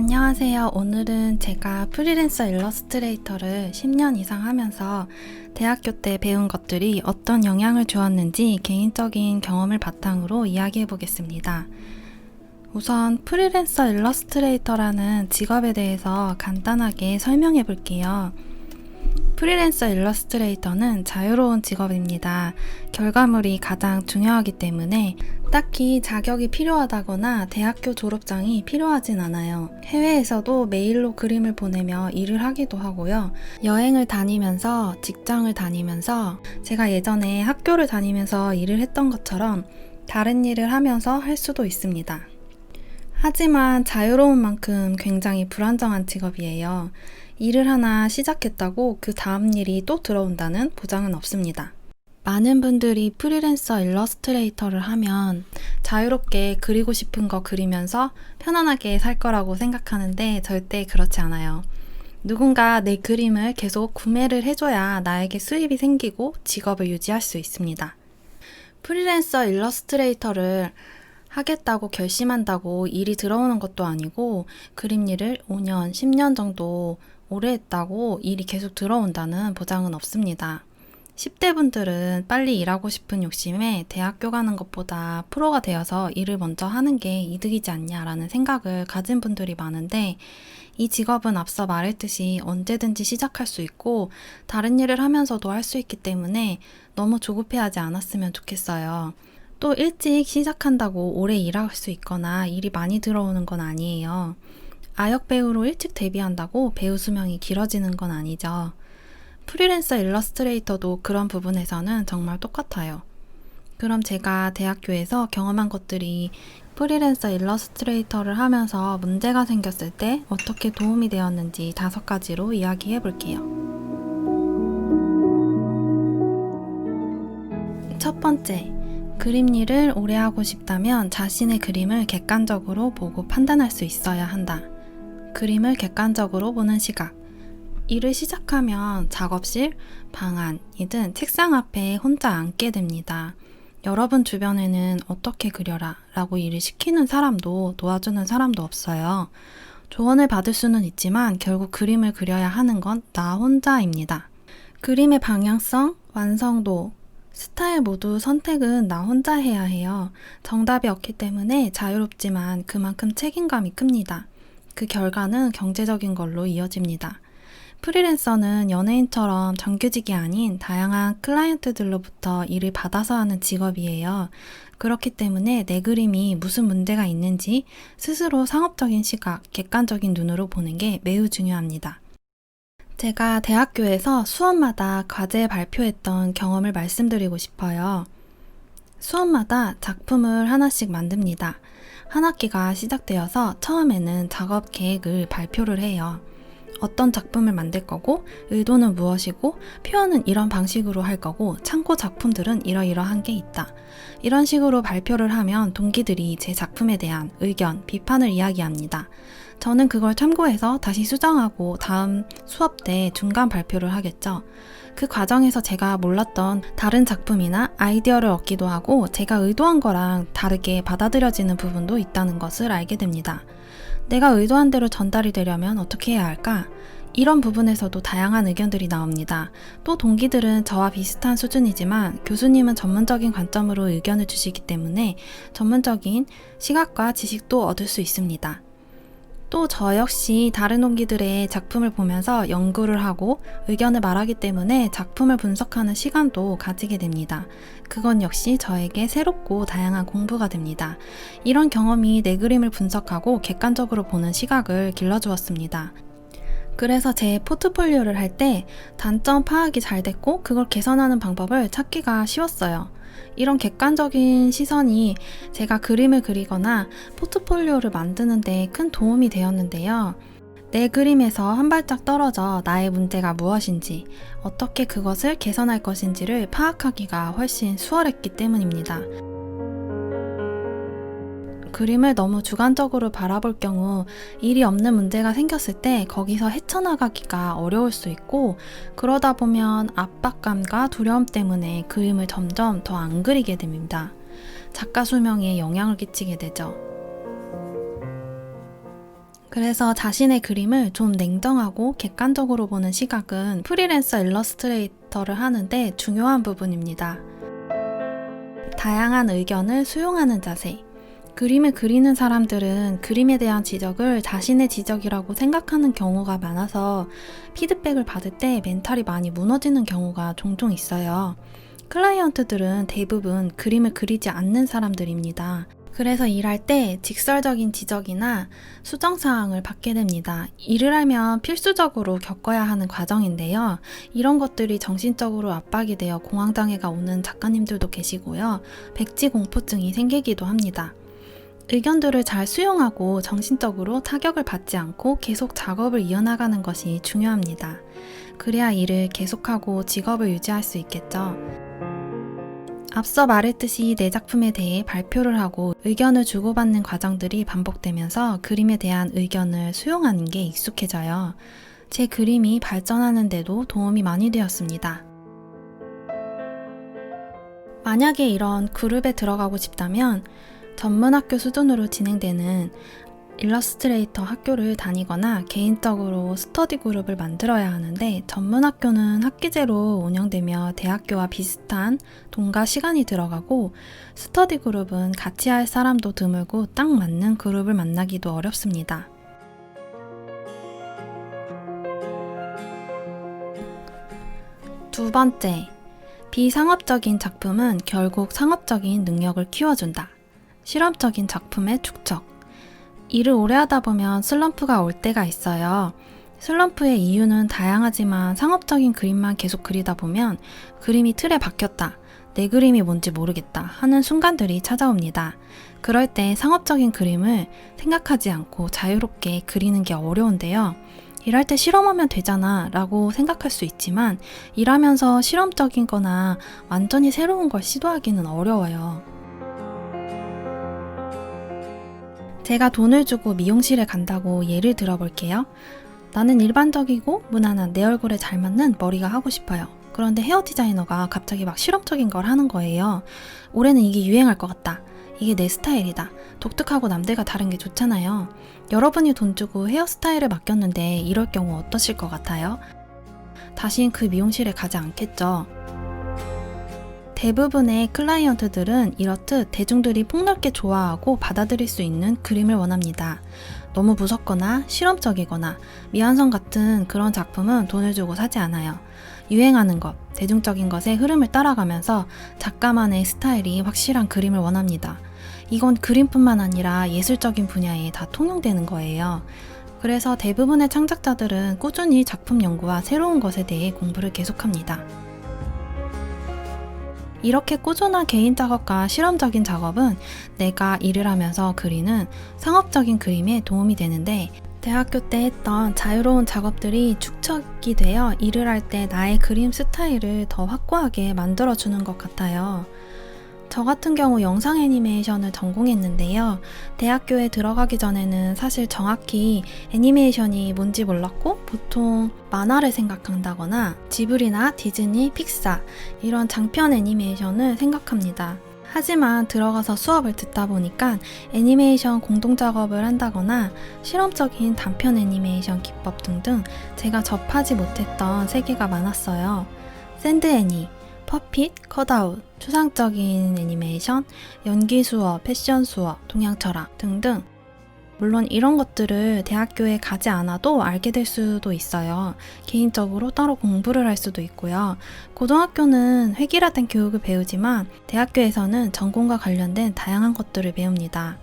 안녕하세요. 오늘은 제가 프리랜서 일러스트레이터를 10년 이상 하면서 대학교 때 배운 것들이 어떤 영향을 주었는지 개인적인 경험을 바탕으로 이야기해 보겠습니다. 우선 프리랜서 일러스트레이터라는 직업에 대해서 간단하게 설명해 볼게요. 프리랜서 일러스트레이터는 자유로운 직업입니다. 결과물이 가장 중요하기 때문에 딱히 자격이 필요하다거나 대학교 졸업장이 필요하진 않아요. 해외에서도 메일로 그림을 보내며 일을 하기도 하고요. 여행을 다니면서 직장을 다니면서 제가 예전에 학교를 다니면서 일을 했던 것처럼 다른 일을 하면서 할 수도 있습니다. 하지만 자유로운 만큼 굉장히 불안정한 직업이에요. 일을 하나 시작했다고 그 다음 일이 또 들어온다는 보장은 없습니다. 많은 분들이 프리랜서 일러스트레이터를 하면 자유롭게 그리고 싶은 거 그리면서 편안하게 살 거라고 생각하는데 절대 그렇지 않아요. 누군가 내 그림을 계속 구매를 해줘야 나에게 수입이 생기고 직업을 유지할 수 있습니다. 프리랜서 일러스트레이터를 하겠다고 결심한다고 일이 들어오는 것도 아니고 그림 일을 5년, 10년 정도 오래 했다고 일이 계속 들어온다는 보장은 없습니다. 10대 분들은 빨리 일하고 싶은 욕심에 대학교 가는 것보다 프로가 되어서 일을 먼저 하는 게 이득이지 않냐라는 생각을 가진 분들이 많은데 이 직업은 앞서 말했듯이 언제든지 시작할 수 있고 다른 일을 하면서도 할 수 있기 때문에 너무 조급해하지 않았으면 좋겠어요. 또 일찍 시작한다고 오래 일할 수 있거나 일이 많이 들어오는 건 아니에요. 아역 배우로 일찍 데뷔한다고 배우 수명이 길어지는 건 아니죠. 프리랜서 일러스트레이터도 그런 부분에서는 정말 똑같아요. 그럼 제가 대학교에서 경험한 것들이 프리랜서 일러스트레이터를 하면서 문제가 생겼을 때 어떻게 도움이 되었는지 다섯 가지로 이야기해 볼게요. 첫 번째, 그림 일을 오래 하고 싶다면 자신의 그림을 객관적으로 보고 판단할 수 있어야 한다. 그림을 객관적으로 보는 시각. 일을 시작하면 작업실, 방안이든 책상 앞에 혼자 앉게 됩니다. 여러분 주변에는 어떻게 그려라 라고 일을 시키는 사람도 도와주는 사람도 없어요. 조언을 받을 수는 있지만 결국 그림을 그려야 하는 건 나 혼자입니다. 그림의 방향성, 완성도, 스타일 모두 선택은 나 혼자 해야 해요. 정답이 없기 때문에 자유롭지만 그만큼 책임감이 큽니다. 그 결과는 경제적인 걸로 이어집니다. 프리랜서는 연예인처럼 정규직이 아닌 다양한 클라이언트들로부터 일을 받아서 하는 직업이에요. 그렇기 때문에 내 그림이 무슨 문제가 있는지 스스로 상업적인 시각, 객관적인 눈으로 보는 게 매우 중요합니다. 제가 대학교에서 수업마다 과제 발표했던 경험을 말씀드리고 싶어요. 수업마다 작품을 하나씩 만듭니다. 한 학기가 시작되어서 처음에는 작업 계획을 발표를 해요. 어떤 작품을 만들 거고, 의도는 무엇이고, 표현은 이런 방식으로 할 거고, 참고 작품들은 이러이러한 게 있다. 이런 식으로 발표를 하면 동기들이 제 작품에 대한 의견, 비판을 이야기합니다. 저는 그걸 참고해서 다시 수정하고 다음 수업 때 중간 발표를 하겠죠. 그 과정에서 제가 몰랐던 다른 작품이나 아이디어를 얻기도 하고 제가 의도한 거랑 다르게 받아들여지는 부분도 있다는 것을 알게 됩니다. 내가 의도한 대로 전달이 되려면 어떻게 해야 할까? 이런 부분에서도 다양한 의견들이 나옵니다. 또 동기들은 저와 비슷한 수준이지만 교수님은 전문적인 관점으로 의견을 주시기 때문에 전문적인 시각과 지식도 얻을 수 있습니다. 또 저 역시 다른 동기들의 작품을 보면서 연구를 하고 의견을 말하기 때문에 작품을 분석하는 시간도 가지게 됩니다. 그건 역시 저에게 새롭고 다양한 공부가 됩니다. 이런 경험이 내 그림을 분석하고 객관적으로 보는 시각을 길러주었습니다. 그래서 제 포트폴리오를 할 때 단점 파악이 잘 됐고 그걸 개선하는 방법을 찾기가 쉬웠어요. 이런 객관적인 시선이 제가 그림을 그리거나 포트폴리오를 만드는데 큰 도움이 되었는데요. 내 그림에서 한 발짝 떨어져 나의 문제가 무엇인지, 어떻게 그것을 개선할 것인지를 파악하기가 훨씬 수월했기 때문입니다. 그림을 너무 주관적으로 바라볼 경우 일이 없는 문제가 생겼을 때 거기서 헤쳐나가기가 어려울 수 있고 그러다 보면 압박감과 두려움 때문에 그림을 점점 더 안 그리게 됩니다. 작가 수명에 영향을 끼치게 되죠. 그래서 자신의 그림을 좀 냉정하고 객관적으로 보는 시각은 프리랜서 일러스트레이터를 하는데 중요한 부분입니다. 다양한 의견을 수용하는 자세. 그림을 그리는 사람들은 그림에 대한 지적을 자신의 지적이라고 생각하는 경우가 많아서 피드백을 받을 때 멘탈이 많이 무너지는 경우가 종종 있어요. 클라이언트들은 대부분 그림을 그리지 않는 사람들입니다. 그래서 일할 때 직설적인 지적이나 수정사항을 받게 됩니다. 일을 하면 필수적으로 겪어야 하는 과정인데요. 이런 것들이 정신적으로 압박이 되어 공황장애가 오는 작가님들도 계시고요. 백지공포증이 생기기도 합니다. 의견들을 잘 수용하고 정신적으로 타격을 받지 않고 계속 작업을 이어나가는 것이 중요합니다. 그래야 일을 계속하고 직업을 유지할 수 있겠죠. 앞서 말했듯이 내 작품에 대해 발표를 하고 의견을 주고받는 과정들이 반복되면서 그림에 대한 의견을 수용하는 게 익숙해져요. 제 그림이 발전하는데도 도움이 많이 되었습니다. 만약에 이런 그룹에 들어가고 싶다면 전문학교 수준으로 진행되는 일러스트레이터 학교를 다니거나 개인적으로 스터디 그룹을 만들어야 하는데 전문 학교는 학기제로 운영되며 대학교와 비슷한 돈과 시간이 들어가고 스터디 그룹은 같이 할 사람도 드물고 딱 맞는 그룹을 만나기도 어렵습니다. 두 번째, 비상업적인 작품은 결국 상업적인 능력을 키워준다. 실험적인 작품의 축적. 일을 오래 하다 보면 슬럼프가 올 때가 있어요. 슬럼프의 이유는 다양하지만 상업적인 그림만 계속 그리다 보면 그림이 틀에 박혔다. 내 그림이 뭔지 모르겠다 하는 순간들이 찾아옵니다. 그럴 때 상업적인 그림을 생각하지 않고 자유롭게 그리는 게 어려운데요. 일할 때 실험하면 되잖아 라고 생각할 수 있지만 일하면서 실험적인 거나 완전히 새로운 걸 시도하기는 어려워요. 제가 돈을 주고 미용실에 간다고 예를 들어볼게요. 나는 일반적이고 무난한 내 얼굴에 잘 맞는 머리가 하고 싶어요. 그런데 헤어 디자이너가 갑자기 막 실험적인 걸 하는 거예요. 올해는 이게 유행할 것 같다. 이게 내 스타일이다. 독특하고 남들과 다른 게 좋잖아요. 여러분이 돈 주고 헤어스타일을 맡겼는데 이럴 경우 어떠실 것 같아요? 다신 그 미용실에 가지 않겠죠. 대부분의 클라이언트들은 이렇듯 대중들이 폭넓게 좋아하고 받아들일 수 있는 그림을 원합니다. 너무 무섭거나 실험적이거나 미완성 같은 그런 작품은 돈을 주고 사지 않아요. 유행하는 것, 대중적인 것의 흐름을 따라가면서 작가만의 스타일이 확실한 그림을 원합니다. 이건 그림뿐만 아니라 예술적인 분야에 다 통용되는 거예요. 그래서 대부분의 창작자들은 꾸준히 작품 연구와 새로운 것에 대해 공부를 계속합니다. 이렇게 꾸준한 개인 작업과 실험적인 작업은 내가 일을 하면서 그리는 상업적인 그림에 도움이 되는데 대학교 때 했던 자유로운 작업들이 축적이 되어 일을 할 때 나의 그림 스타일을 더 확고하게 만들어주는 것 같아요. 저 같은 경우 영상 애니메이션을 전공했는데요. 대학교에 들어가기 전에는 사실 정확히 애니메이션이 뭔지 몰랐고 보통 만화를 생각한다거나 지브리나 디즈니, 픽사 이런 장편 애니메이션을 생각합니다. 하지만 들어가서 수업을 듣다 보니까 애니메이션 공동 작업을 한다거나 실험적인 단편 애니메이션 기법 등등 제가 접하지 못했던 세계가 많았어요. 샌드 애니, 퍼핏, 컷아웃, 추상적인 애니메이션, 연기 수업, 패션 수업, 동양 철학 등등 물론 이런 것들을 대학교에 가지 않아도 알게 될 수도 있어요. 개인적으로 따로 공부를 할 수도 있고요. 고등학교는 획일화된 교육을 배우지만 대학교에서는 전공과 관련된 다양한 것들을 배웁니다.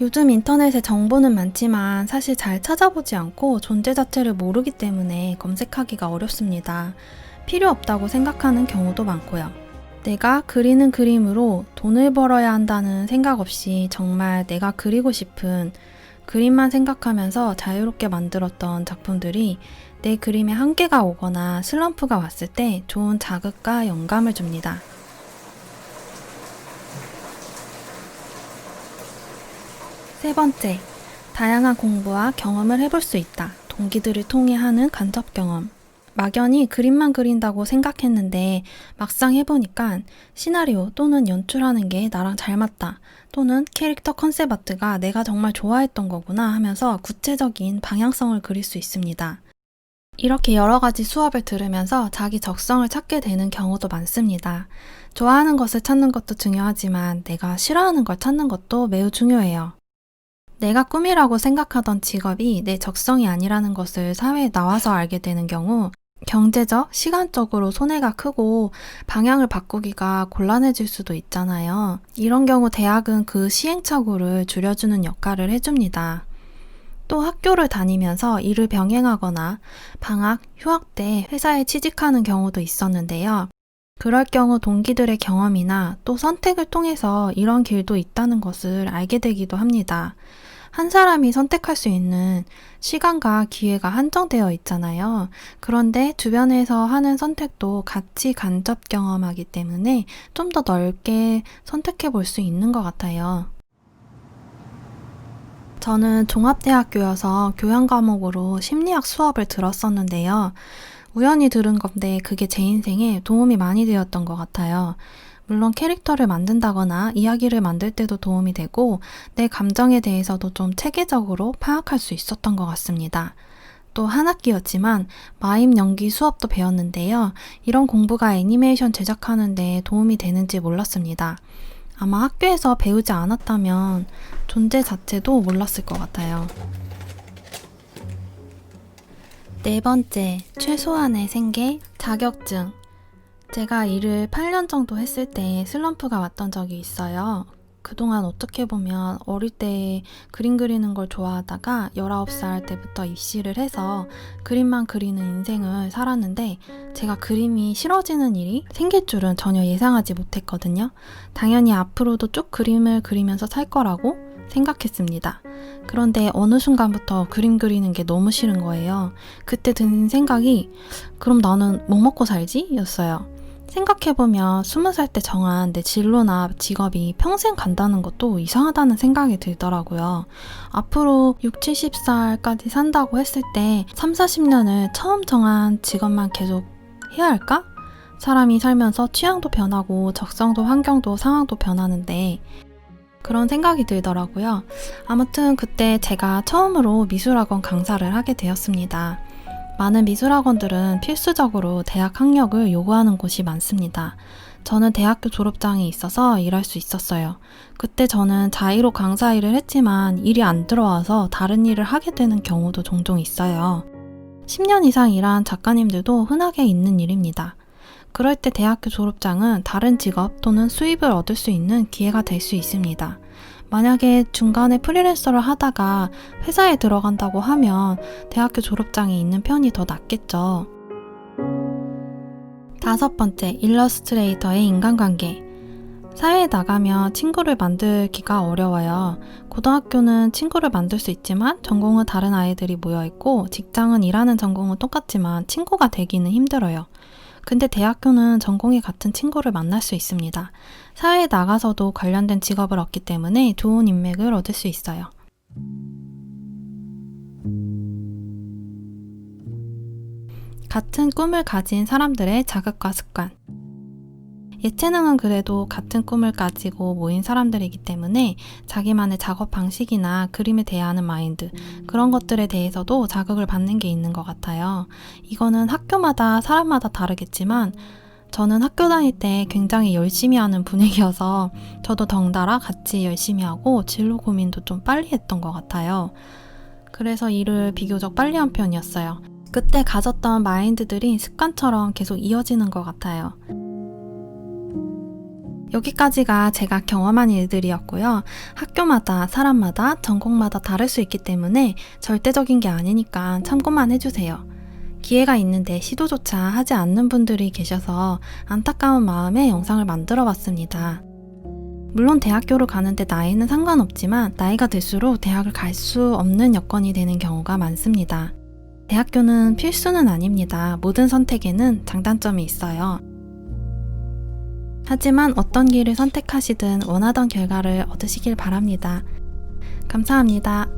요즘 인터넷에 정보는 많지만 사실 잘 찾아보지 않고 존재 자체를 모르기 때문에 검색하기가 어렵습니다. 필요 없다고 생각하는 경우도 많고요. 내가 그리는 그림으로 돈을 벌어야 한다는 생각 없이 정말 내가 그리고 싶은 그림만 생각하면서 자유롭게 만들었던 작품들이 내 그림에 한계가 오거나 슬럼프가 왔을 때 좋은 자극과 영감을 줍니다. 세 번째, 다양한 공부와 경험을 해볼 수 있다. 동기들을 통해 하는 간접 경험. 막연히 그림만 그린다고 생각했는데 막상 해보니까 시나리오 또는 연출하는 게 나랑 잘 맞다. 또는 캐릭터 컨셉 아트가 내가 정말 좋아했던 거구나 하면서 구체적인 방향성을 그릴 수 있습니다. 이렇게 여러 가지 수업을 들으면서 자기 적성을 찾게 되는 경우도 많습니다. 좋아하는 것을 찾는 것도 중요하지만 내가 싫어하는 걸 찾는 것도 매우 중요해요. 내가 꿈이라고 생각하던 직업이 내 적성이 아니라는 것을 사회에 나와서 알게 되는 경우 경제적, 시간적으로 손해가 크고 방향을 바꾸기가 곤란해질 수도 있잖아요. 이런 경우 대학은 그 시행착오를 줄여주는 역할을 해줍니다. 또 학교를 다니면서 일을 병행하거나 방학, 휴학 때 회사에 취직하는 경우도 있었는데요. 그럴 경우 동기들의 경험이나 또 선택을 통해서 이런 길도 있다는 것을 알게 되기도 합니다. 한 사람이 선택할 수 있는 시간과 기회가 한정되어 있잖아요. 그런데 주변에서 하는 선택도 같이 간접 경험하기 때문에 좀 더 넓게 선택해 볼 수 있는 것 같아요. 저는 종합대학교여서 교양 과목으로 심리학 수업을 들었었는데요. 우연히 들은 건데 그게 제 인생에 도움이 많이 되었던 것 같아요. 물론 캐릭터를 만든다거나 이야기를 만들 때도 도움이 되고 내 감정에 대해서도 좀 체계적으로 파악할 수 있었던 것 같습니다. 또 한 학기였지만 마임 연기 수업도 배웠는데요. 이런 공부가 애니메이션 제작하는 데 도움이 되는지 몰랐습니다. 아마 학교에서 배우지 않았다면 존재 자체도 몰랐을 것 같아요. 네 번째, 최소한의 생계, 자격증. 제가 일을 8년 정도 했을 때 슬럼프가 왔던 적이 있어요. 그동안 어떻게 보면 어릴 때 그림 그리는 걸 좋아하다가 19살 때부터 입시를 해서 그림만 그리는 인생을 살았는데 제가 그림이 싫어지는 일이 생길 줄은 전혀 예상하지 못했거든요. 당연히 앞으로도 쭉 그림을 그리면서 살 거라고 생각했습니다. 그런데 어느 순간부터 그림 그리는 게 너무 싫은 거예요. 그때 든 생각이 그럼 나는 뭐 먹고 살지? 였어요. 생각해보면 스무 살 때 정한 내 진로나 직업이 평생 간다는 것도 이상하다는 생각이 들더라고요. 앞으로 6, 70살까지 산다고 했을 때 3, 40년을 처음 정한 직업만 계속 해야 할까? 사람이 살면서 취향도 변하고 적성도 환경도 상황도 변하는데 그런 생각이 들더라고요. 아무튼 그때 제가 처음으로 미술학원 강사를 하게 되었습니다. 많은 미술학원들은 필수적으로 대학 학력을 요구하는 곳이 많습니다. 저는 대학교 졸업장이 있어서 일할 수 있었어요. 그때 저는 자의로 강사 일을 했지만 일이 안 들어와서 다른 일을 하게 되는 경우도 종종 있어요. 10년 이상 일한 작가님들도 흔하게 있는 일입니다. 그럴 때 대학교 졸업장은 다른 직업 또는 수입을 얻을 수 있는 기회가 될 수 있습니다. 만약에 중간에 프리랜서를 하다가 회사에 들어간다고 하면 대학교 졸업장이 있는 편이 더 낫겠죠. 다섯 번째, 일러스트레이터의 인간관계. 사회에 나가면 친구를 만들기가 어려워요. 고등학교는 친구를 만들 수 있지만 전공은 다른 아이들이 모여있고 직장은 일하는 전공은 똑같지만 친구가 되기는 힘들어요. 근데 대학교는 전공이 같은 친구를 만날 수 있습니다. 사회에 나가서도 관련된 직업을 얻기 때문에 좋은 인맥을 얻을 수 있어요. 같은 꿈을 가진 사람들의 자극과 습관. 예체능은 그래도 같은 꿈을 가지고 모인 사람들이기 때문에 자기만의 작업 방식이나 그림에 대하는 마인드, 그런 것들에 대해서도 자극을 받는 게 있는 것 같아요. 이거는 학교마다 사람마다 다르겠지만, 저는 학교 다닐 때 굉장히 열심히 하는 분위기여서 저도 덩달아 같이 열심히 하고 진로 고민도 좀 빨리 했던 것 같아요. 그래서 일을 비교적 빨리 한 편이었어요. 그때 가졌던 마인드들이 습관처럼 계속 이어지는 것 같아요. 여기까지가 제가 경험한 일들이었고요. 학교마다, 사람마다, 전공마다 다를 수 있기 때문에 절대적인 게 아니니까 참고만 해주세요. 기회가 있는데 시도조차 하지 않는 분들이 계셔서 안타까운 마음에 영상을 만들어 봤습니다. 물론 대학교를 가는데 나이는 상관없지만 나이가 들수록 대학을 갈 수 없는 여건이 되는 경우가 많습니다. 대학교는 필수는 아닙니다. 모든 선택에는 장단점이 있어요. 하지만 어떤 길을 선택하시든 원하던 결과를 얻으시길 바랍니다. 감사합니다.